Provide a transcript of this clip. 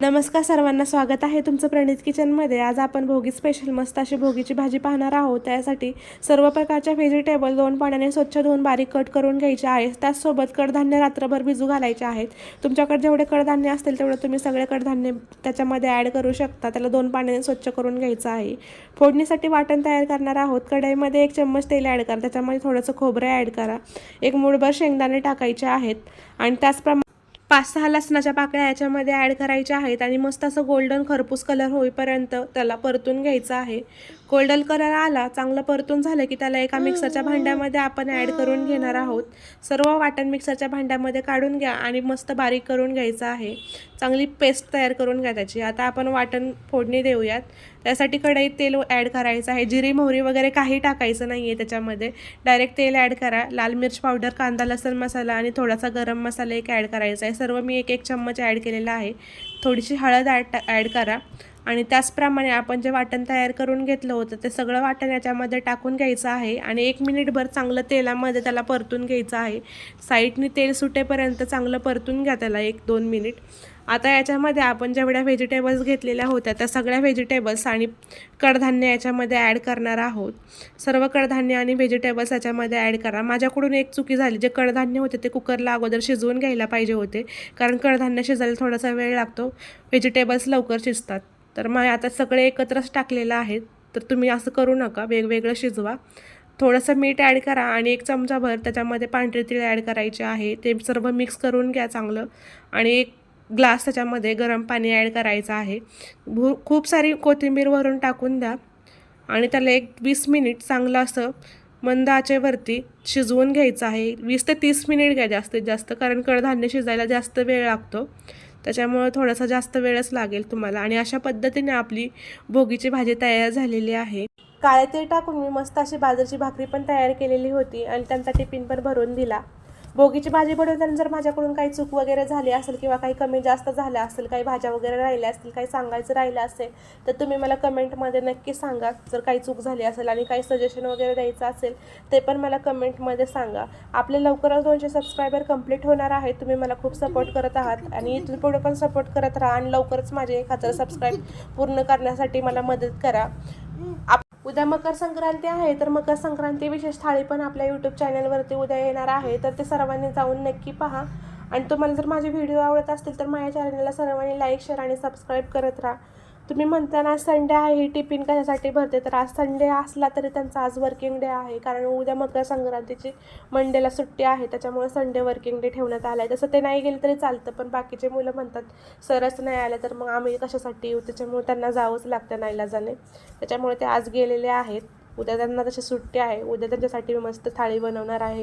नमस्कार सर्वांना स्वागत आहे तुमचं प्रणित किचनमध्ये. आज आपण भोगी स्पेशल मस्त अशी भोगीची भाजी पाहणार आहोत. त्यासाठी सर्व प्रकारच्या व्हेजिटेबल दोन पाण्याने स्वच्छ धुवून बारीक कट करून घ्यायचे आहेत. त्याचसोबत कडधान्य रात्रभर भिजू घालायचे आहेत. तुमच्याकडे जेवढे कडधान्य असतील तेवढं तुम्ही सगळे कडधान्य त्याच्यामध्ये ॲड करू शकता. त्याला दोन पाण्याने स्वच्छ करून घ्यायचं आहे. फोडणीसाठी वाटण तयार करणार आहोत. कढईमध्ये एक चम्मच तेल ॲड करा. त्याच्यामध्ये थोडंसं खोबरं ॲड करा. एक मुळभर शेंगदाणे टाकायचे आहेत. आणि त्याचप्रमाणे पाच सहा लसणाच्या पाकळ्या याच्यामध्ये ॲड करायच्या आहेत आणि मस्त असं गोल्डन खरपूस कलर होईपर्यंत त्याला परतून घ्यायचं आहे. गोल्डन कलर आला चांगलं परतून झालं की त्याला एका मिक्सरच्या भांड्यामध्ये आपण ॲड करून घेणार आहोत. सर्व वाटण मिक्सरच्या भांड्यामध्ये काढून घ्या आणि मस्त बारीक करून घ्यायचं आहे. चांगली पेस्ट तयार करून घ्या त्याची. आता आपण वाटण फोडणी देऊयात. त्यासाठी कढईत तेल ॲड करायचं आहे. जिरी मोहरी वगैरे काही टाकायचं नाही आहे त्याच्यामध्ये. डायरेक्ट तेल ॲड करा. लाल मिर्च पावडर कांदा लसण मसाला आणि थोडासा गरम मसाला एक ॲड करायचा आहे. सर्व मी एक एक चम्मच ॲड केलेला आहे. थोडीशी हळद ॲड ॲड करा. आणि त्याचप्रमाणे आपण जे वाटण तयार करून घेतलं होतं ते सगळं वाटण याच्यामध्ये टाकून घ्यायचं आहे. आणि एक मिनिटभर चांगलं तेलामध्ये त्याला परतून घ्यायचं आहे. साईडनी तेल सुटेपर्यंत चांगलं परतून घ्या त्याला एक दोन मिनिट. आता याच्यामध्ये आपण जेवढ्या व्हेजिटेबल्स घेतलेल्या होत्या त्या सगळ्या व्हेजिटेबल्स आणि कडधान्य याच्यामध्ये ॲड करणार आहोत. सर्व कडधान्य आणि व्हेजिटेबल्स याच्यामध्ये ॲड करा. माझ्याकडून एक चुकी झाली. जे कडधान्य होते ते कुकरला अगोदर शिजवून घ्यायला पाहिजे होते. कारण कडधान्य शिजायला थोडासा वेळ लागतो. व्हेजिटेबल्स लवकर शिजतात. तर मग आता सगळे एकत्रच टाकलेलं आहे तर तुम्ही असं करू नका. वेगवेगळं शिजवा. थोडंसं मीठ ॲड करा आणि एक चमचाभर त्याच्यामध्ये पांढरे तीळ ॲड करायचे आहे. ते सर्व मिक्स करून घ्या चांगलं. आणि एक ग्लास त्याच्यामध्ये गरम पाणी ॲड करायचं आहे. भू खूप सारी कोथिंबीर वरून टाकून द्या. आणि त्याला एक वीस मिनिट चांगलं असं मंद आचेवरती शिजवून घ्यायचं आहे. वीस ते तीस मिनिट घ्या जास्तीत जास्त कारण कडधान्य शिजायला जास्त वेळ लागतो. त्याच्यामुळं थोडासा जास्त वेळच लागेल तुम्हाला. आणि अशा पद्धतीने आपली भोगीची भाजी तयार झालेली आहे. काळे ते टाकून मी मस्त अशी बाजरीची भाकरी पण तयार केलेली होती आणि त्यांचा टिफिन पण भरून दिला. भोगीची भाजी बनवताना जर माझ्याकडून काही चूक वगैरे झाली असेल किंवा काही कमी जास्त झाल्या असेल काही भाज्या वगैरे राहिल्या असतील काही सांगायचं राहिलं असेल तर तुम्ही मला कमेंटमध्ये नक्की सांगा. जर काही चूक झाली असेल आणि काही सजेशन वगैरे द्यायचं असेल ते पण मला कमेंटमध्ये सांगा. आपले लवकरच दोनशे सबस्क्रायबर कंप्लीट होणार आहेत. तुम्ही मला खूप सपोर्ट करत आहात आणि इथून पुढे पण सपोर्ट करत राहा आणि लवकरच माझे एक हजार सबस्क्राईब पूर्ण करण्यासाठी मला मदत करा. आप उद्या मकर संक्रांती आहे तर मकर संक्रांती विशेष थाळी पण आपल्या यूट्यूब चॅनलवरती उद्या येणार आहे. तर ते सर्वांनी जाऊन नक्की पहा. आणि तुम्हाला जर माझे व्हिडिओ आवडत असतील तर माझ्या चॅनलला सर्वांनी लाईक शेअर आणि सबस्क्राईब करत राहा. तुम्ही म्हणताना आज संडे आहे ही टिफिन कशासाठी भरते? तर आज संडे असला तरी त्यांचा आज वर्किंग डे आहे. कारण उद्या मकर संक्रांतीची मंडेला सुट्टी आहे त्याच्यामुळे संडे वर्किंग डे ठेवण्यात आला आहे तसं ते नाही गेलं तरी चालतं पण बाकीचे मुलं म्हणतात सरच नाही आलं तर मग आम्ही कशासाठी येऊ? त्याच्यामुळे त्यांना जावंच लागतं नाहीला जाणे. त्याच्यामुळे ते आज गेलेले आहेत. उद्या त्यांना तशी सुट्टी आहे उद्या त्यांच्यासाठी मी मस्त थाळी बनवणार आहे.